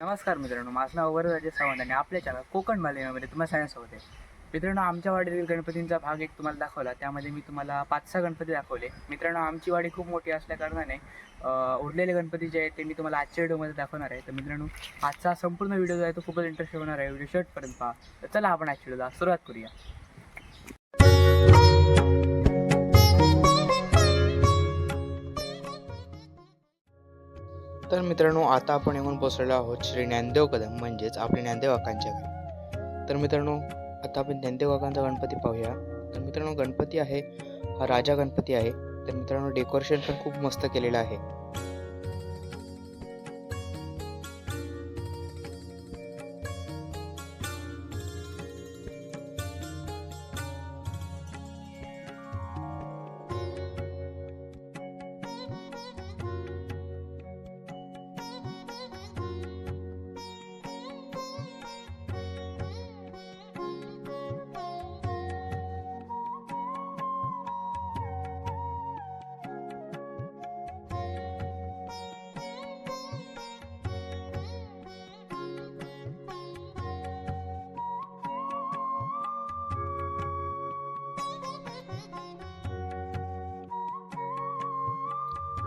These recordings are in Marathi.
नमस्कार मित्रांनो माझं नाव वरराजे सावंत आणि आपल्या चॅनल कोकण मालिकामध्ये तुम्हाला सांगण्यासोबत आहे. मित्रांनो आमच्या वाडीतील गणपतींचा भाग एक तुम्हाला दाखवला. त्यामध्ये मी तुम्हाला पाच सहा गणपती दाखवले. मित्रांनो आमची वाडी खूप मोठी असल्या कारणाने उरलेले गणपती जे आहेत ते मी तुम्हाला आजच्या व्हिडिओमध्ये दाखवणार आहे. तर मित्रांनो आजचा संपूर्ण व्हिडिओ जो आहे तो खूपच इंटरेस्ट होणार आहे. व्हिडिओ शर्टपर्यंत पहा. तर चला आपण आजच्या व्हिडिओला सुरुवात करूया. तर मित्रांनो आता आपण येऊन पोचलेलो आहोत श्री ज्ञानदेव कदम म्हणजेच आपले ज्ञानदेव काकांच्या घरी. तर मित्रांनो आता आपण ज्ञानदेव काकांचा गणपती पाहूया. तर मित्रांनो गणपती आहे हा राजा गणपती आहे. तर मित्रांनो डेकोरेशन पण खूप मस्त केलेलं आहे.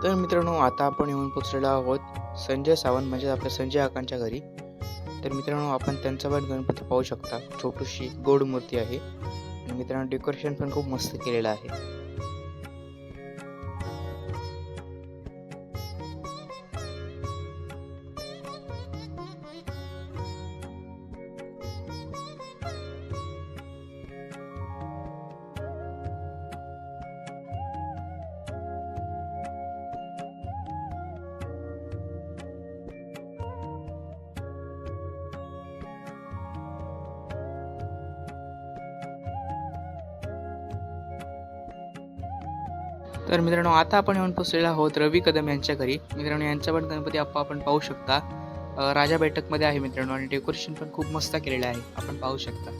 तर मित्रांनो आता आपण येऊन पोचलेलो आहोत संजय सावंत म्हणजे आपल्या संजय आकांच्या घरी. तर मित्रांनो आपण त्यांचा पण गणपती पाहू शकता. छोटीशी गोड मूर्ती आहे. आणि मित्रांनो डेकोरेशन पण खूप मस्त केलेलं आहे. तर मित्रांनो आता आपण येऊन पोचलेला आहोत रवी कदम यांच्या घरी. मित्रांनो यांचा पण गणपती आप्पा आपण पाहू शकता. राजा बैठकमध्ये आहे मित्रांनो आणि डेकोरेशन पण खूप मस्त केलेलं आहे. आपण पाहू शकता.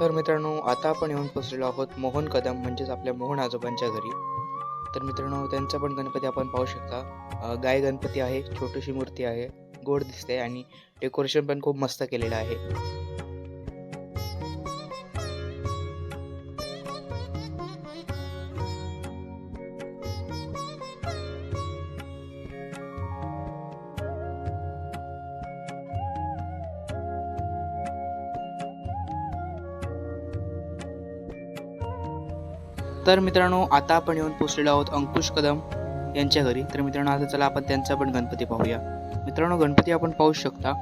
तर मित्रांनो आता आपण येऊन पोचलेलो आहोत मोहन कदम म्हणजेच आपल्या मोहन आजोबांच्या घरी. तर मित्रांनो त्यांचा पण गणपती आपण पाहू शकता. गाय गणपती आहे छोटीशी मूर्ती आहे गोड दिसते आणि डेकोरेशन पण खूप मस्त केलेलं आहे. तर मित्रांनो आता आपण येऊन पोचलेलो आहोत अंकुश कदम यांच्या घरी. तर मित्रांनो आता चला आपण त्यांचा पण गणपती पाहूया. मित्रांनो गणपती आपण पाहू शकता.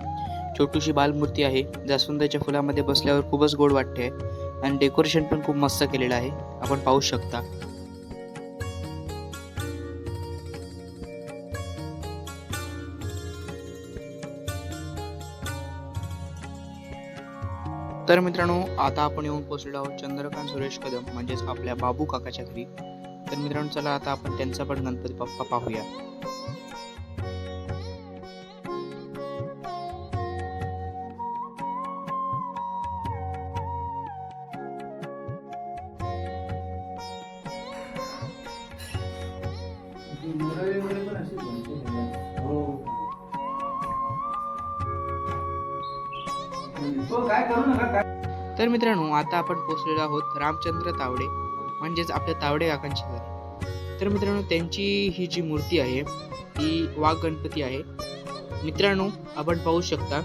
छोटीशी बालमूर्ती आहे. जास्वंदाच्या फुलामध्ये बसल्यावर खूपच गोड वाटते. आहे आणि डेकोरेशन पण खूप मस्त केलेलं आहे. आपण पाहू शकता. तर मित्रांनो आता आपण येऊन पोहोचलेलो आहोत चंद्रकांत सुरेश कदम म्हणजेच आपल्या बाबू काकाच्या घरी. तर मित्रांनो चला आता आपण त्यांचा पण गणपती बाप्पा पाहूया. तर मित्रांनो आता आपण पोहोचलेलो आहोत रामचंद्र तावडे म्हणजेच आपल्या तावडे काकांची घरी. तर मित्रांनो त्यांची ही जी मूर्ती आहे ती वाघ गणपती आहे. मित्रांनो आपण पाहू शकता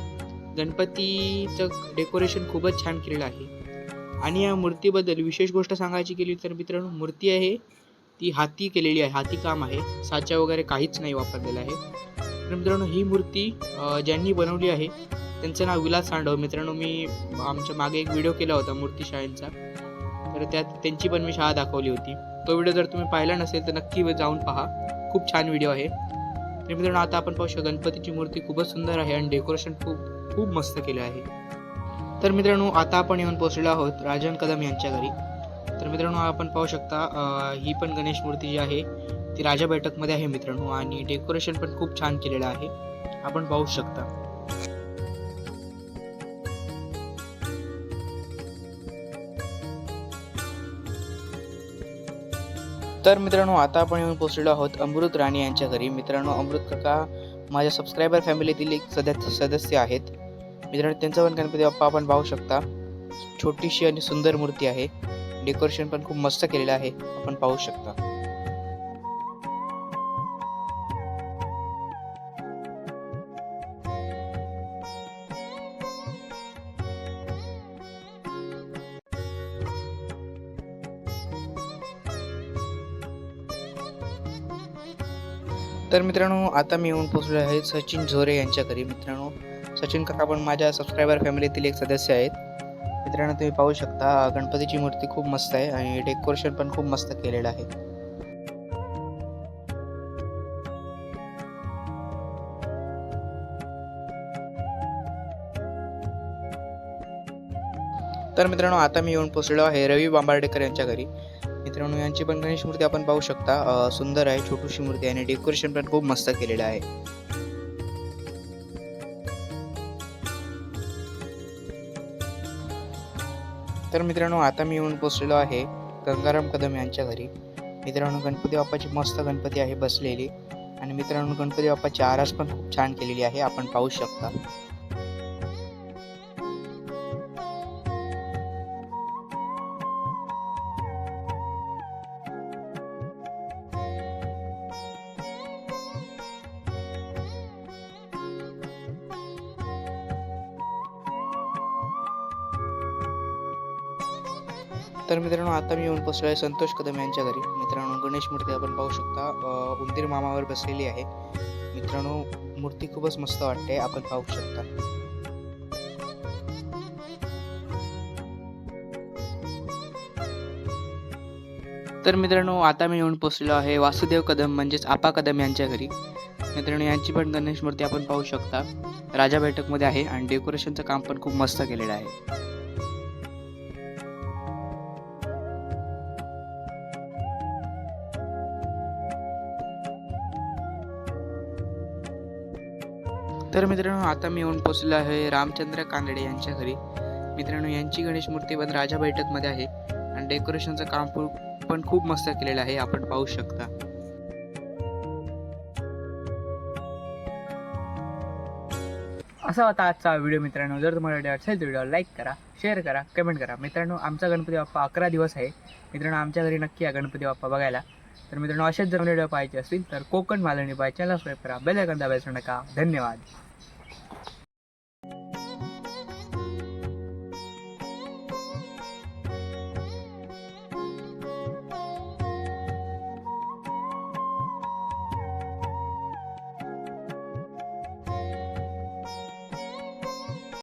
गणपतीचं डेकोरेशन खूपच छान केलेलं आहे. आणि या मूर्तीबद्दल विशेष गोष्ट सांगायची केली तर मित्रांनो मूर्ती आहे ती हाती केलेली आहे हाती काम आहे साच्या वगैरे काहीच नाही वापरलेलं आहे. तर मित्रांनो ही मूर्ती ज्यांनी बनवली आहे त्यांचं नाव विलास सांडव. मित्रांनो मी आमच्या मागे एक व्हिडिओ केला होता मूर्ती शाळेंचा. तर त्यात त्यांची पण मी शाळा दाखवली होती. तो व्हिडिओ जर तुम्ही पाहिला नसेल तर नक्की जाऊन पहा. खूप छान व्हिडिओ आहे. तर मित्रांनो आता आपण पाहू शकतो गणपतीची मूर्ती खूपच सुंदर आहे आणि डेकोरेशन खूप खूप मस्त केलं आहे. तर मित्रांनो आता आपण येऊन पोहोचलेलो आहोत राजन कदम यांच्या घरी. तर मित्रांनो आपण पाहू शकता ही पण गणेश मूर्ती जी आहे ती राजा बैठकमध्ये आहे मित्रांनो आणि डेकोरेशन पण खूप छान केलेलं आहे. आपण पाहू शकता. तर मित्रांनो आता आपण येऊन पोहोचलेलो आहोत अमृत राणी यांच्या घरी. मित्रांनो अमृत काका माझ्या सबस्क्रायबर फॅमिलीतील एक सदस्य सदस्य आहेत. मित्रांनो त्यांचा पण गणपती बाप्पा आपण पाहू शकता. छोटीशी आणि सुंदर मूर्ती आहे. डेकोरेशन पण खूप मस्त केलेलं आहे. आपण पाहू शकता. तर मित्रांनो आता मी येऊन पोचलो आहे सचिन झोरे यांच्या घरी. मित्रांनो सचिन काका पण माझ्या सबस्क्रायबर फॅमिलीतील एक सदस्य आहेत. मित्रांनो तुम्ही पाहू शकता गणपतीची मूर्ती खूप मस्त आहे आणि डेकोरेशन पण खूप मस्त केलेलं आहे. तर मित्रांनो आता मी येऊन पोचलो आहे रवी बांबार्डेकर यांच्या घरी. मित्रांनो यांची पण गणेश मूर्ती आपण पाहू शकता. सुंदर आहे छोटीशी मूर्ती आणि डेकोरेशन पण खूप मस्त केलेलं आहे. तर मित्रांनो आता मी येऊन पोचलेलो आहे गंगाराम कदम यांच्या घरी. मित्रांनो गणपती बाप्पाची मस्त गणपती आहे बसलेली. आणि मित्रांनो गणपती बाप्पाची आरास पण खूप छान केलेली आहे आपण पाहू शकता. तर मित्रांनो आता मी येऊन पोचलो आहे संतोष कदम यांच्या घरी. मित्रांनो गणेश मूर्ती आपण पाहू शकता. उंदीर मामावर बसलेली आहे. मित्रांनो मूर्ती खूपच मस्त वाटते. आपण पाहू शकता. तर मित्रांनो आता मी येऊन पोचलेलो आहे वासुदेव कदम म्हणजेच आपा कदम यांच्या घरी. मित्रांनो यांची पण गणेश मूर्ती आपण पाहू शकता. राजा बैठकमध्ये आहे आणि डेकोरेशनचं काम पण खूप मस्त केलेलं आहे. तर मित्रांनो आता मी येऊन पोचलो आहे रामचंद्र कांदडे यांच्या घरी. मित्रांनो यांची गणेश मूर्ती पण राजा बैठकमध्ये आहे आणि डेकोरेशनचं काम पण- पण खूप मस्त केलेलं आहे आपण पाहू शकता. असा होता आजचा व्हिडिओ मित्रांनो. जर तुम्हाला व्हिडिओ असेल तर व्हिडिओ लाईक करा शेअर करा कमेंट करा. मित्रांनो आमचा गणपती बाप्पा अकरा दिवस आहे. मित्रांनो आमच्या घरी नक्की या गणपती बाप्पा बघायला. तर मित्रांनो असेच जर व्हिडिओ पाहायचे असतील तर Konkan Malvani by channel subscribe करा. बेल आयकॉन दाबायचं नका. धन्यवाद.